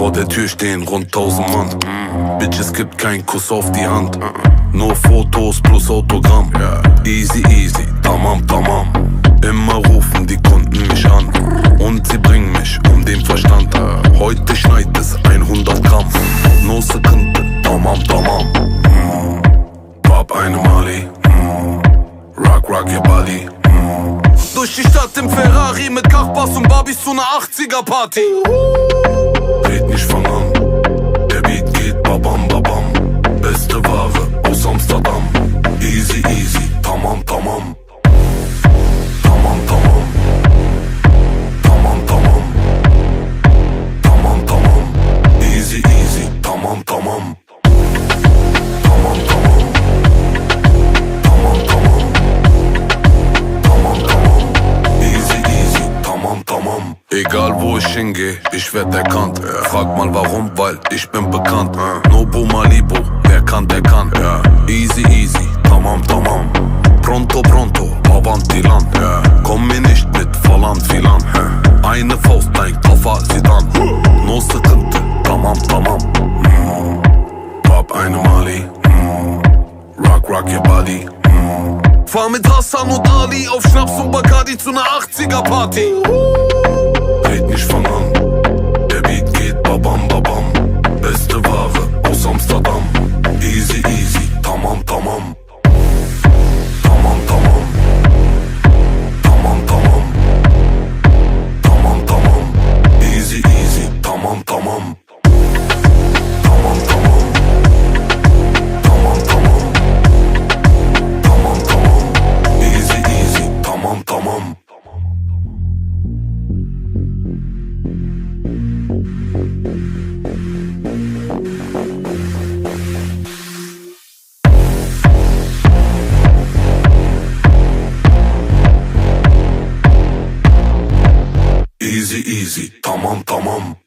wir stehen rund tausend Mann. Bitch, es gibt keinen Kuss auf die Hand. Nur Fotos plus Autogramm. Easy, easy, tamam, tamam. Immer rufen die Kunden mich an. Und sie bringen mich um den Verstand. Heute schneit es 100 Gramm. No sıkıntı, tamam, tamam. Bab eine Mali. Rock, rock your body. Durch die Stadt im Ferrari mit Kachbass und Barbies zu ner 80er Party. Red nicht Egal wo ich hingehe, ich werd erkannt. Frag mal warum, weil ich bin bekannt. Nobu Malibu, wer kann, der kann. Easy easy, tamam tamam. Pronto pronto, avanti lan. Komm mir nicht mit falan filan. Eine Faust, dein Koffer, sieht an. No sıkıntı, tamam tamam. Mm. Pop eine Mali. Rock, rock your body. Fahr mit Hassan und Ali auf Schnaps und Bacardi zu ner 80er Party. Red nicht Easy easy, tamam tamam.